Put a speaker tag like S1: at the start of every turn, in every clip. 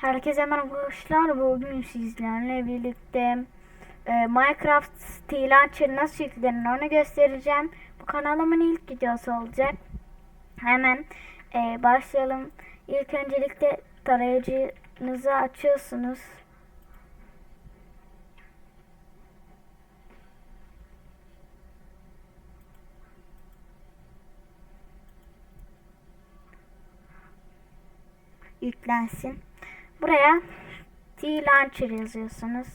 S1: Herkese merhaba arkadaşlar. Bugün sizlerle birlikte e, Minecraft T-Launcher nasıl yüklenir onu göstereceğim. Bu kanalımın ilk videosu olacak. Hemen e, başlayalım. İlk öncelikle tarayıcınızı açıyorsunuz. Yüklensin. Buraya T-Launcher yazıyorsunuz.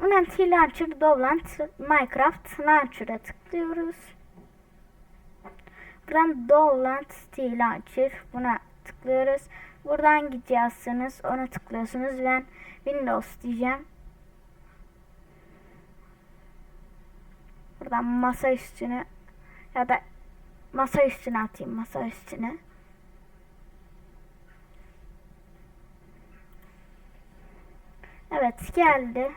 S1: Buradan T-Launcher Download Minecraft Launcher'a tıklıyoruz. Buradan Download T-Launcher buna tıklıyoruz. Buradan gideceksiniz. Ona tıklıyorsunuz. Ben Windows diyeceğim. Buradan masa üstüne ya da masa üstüne atayım masa üstüne. Evet geldi.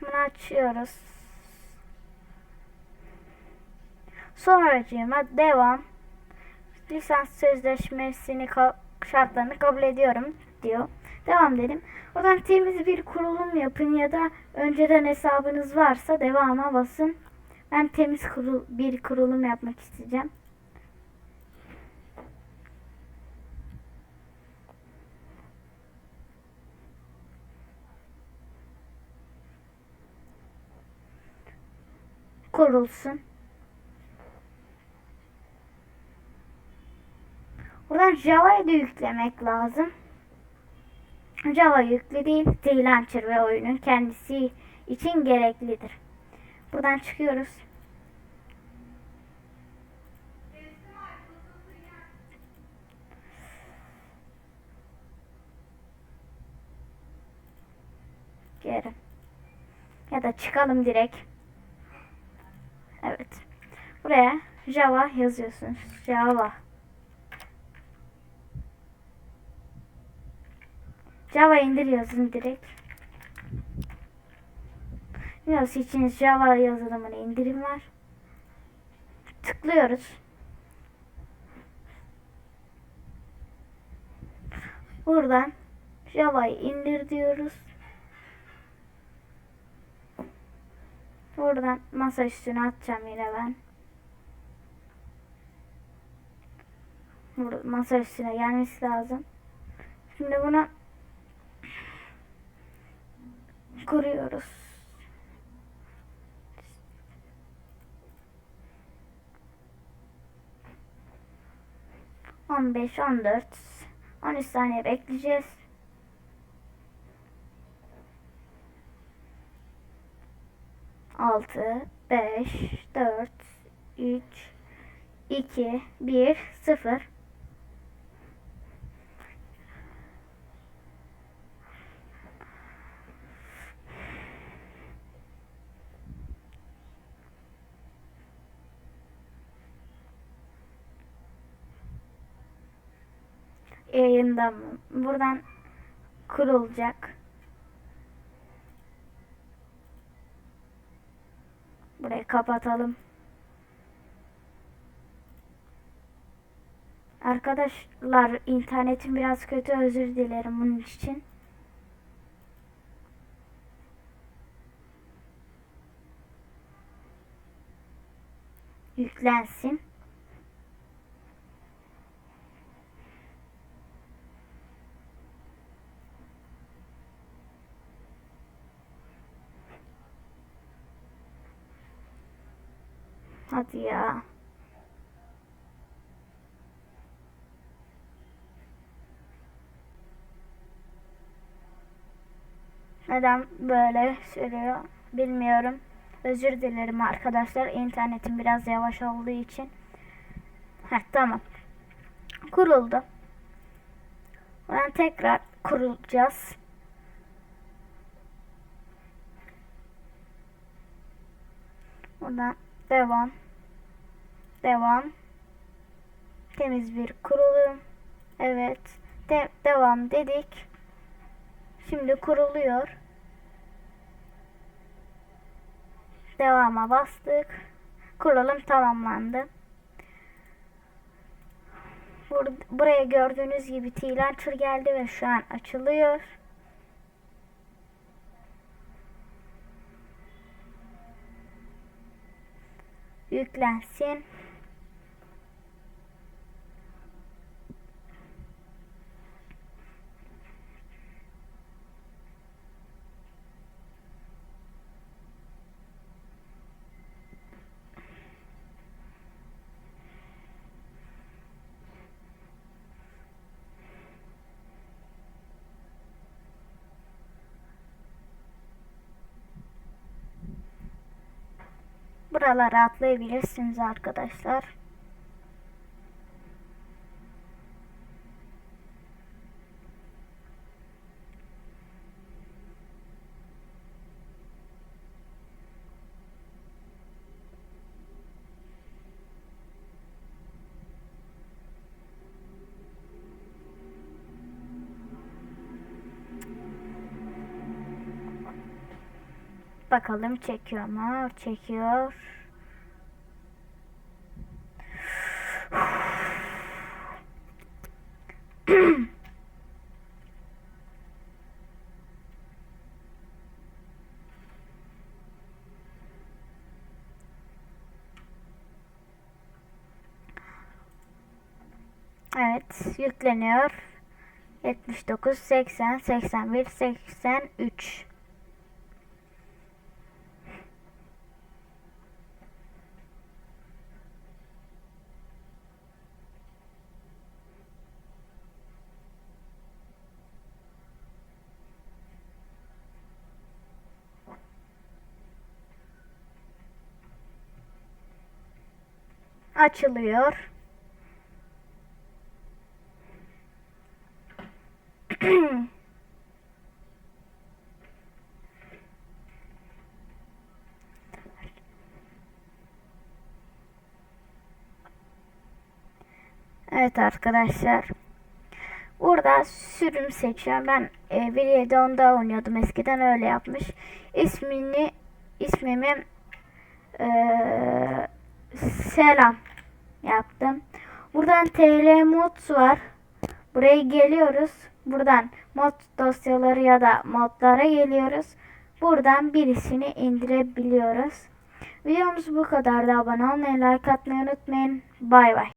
S1: Bunu açıyoruz. Sonracığıma devam. Lisans sözleşmesini şartlarını kabul ediyorum diyor. Devam dedim. Oradan temiz bir kurulum yapın ya da önceden hesabınız varsa devama basın. Ben temiz kurul bir kurulum yapmak isteyeceğim. Kurulsun. Buradan Java'yı da yüklemek lazım. Java yüklü değil, T-Launcher ve oyunun kendisi için gereklidir. Buradan çıkıyoruz. Geri. Ya da çıkalım direkt. Evet. Buraya Java yazıyorsunuz. Java. Java indir yazın direkt. Windows için Java yazılımına indirim var. Tıklıyoruz. Buradan Java'yı indir diyoruz. Buradan masa üstüne atacağım yine ben. Burada masa üstüne gelmesi lazım. Şimdi bunu kuruyoruz. On beş, on dört, on üç saniye bekleyeceğiz. Altı, beş, dört, üç, iki, bir, sıfır. Yayında? Buradan kurulacak. Burayı kapatalım. Arkadaşlar internetim biraz kötü özür dilerim bunun için. Yüklensin. Hadi ya. Neden böyle sürüyor bilmiyorum. Özür dilerim arkadaşlar. İnternetim biraz yavaş olduğu için. Heh, tamam. Kuruldu. Ben tekrar kurulacağız. Buradan devam. Devam. Temiz bir kurulum. Evet. De devam dedik. Şimdi kuruluyor. Devama bastık. Kurulum tamamlandı. Bur- buraya gördüğünüz gibi T-Launcher geldi ve şu an açılıyor. Yüklensin. Buralara atlayabilirsiniz arkadaşlar. Bakalım çekiyor mu? Çekiyor. Evet, yükleniyor. 79, 80, 81, 83. Açılıyor. Evet arkadaşlar. Burada sürüm seçiyorum. Ben e, 1.7.10'da oynuyordum. Eskiden öyle yapmış. İsmini ismimi e, selam yaptım. Buradan TL mod var. Buraya geliyoruz. Buradan mod dosyaları ya da modlara geliyoruz. Buradan birisini indirebiliyoruz. Videomuz bu kadar da abone olmayı, like atmayı unutmayın. Bay bay.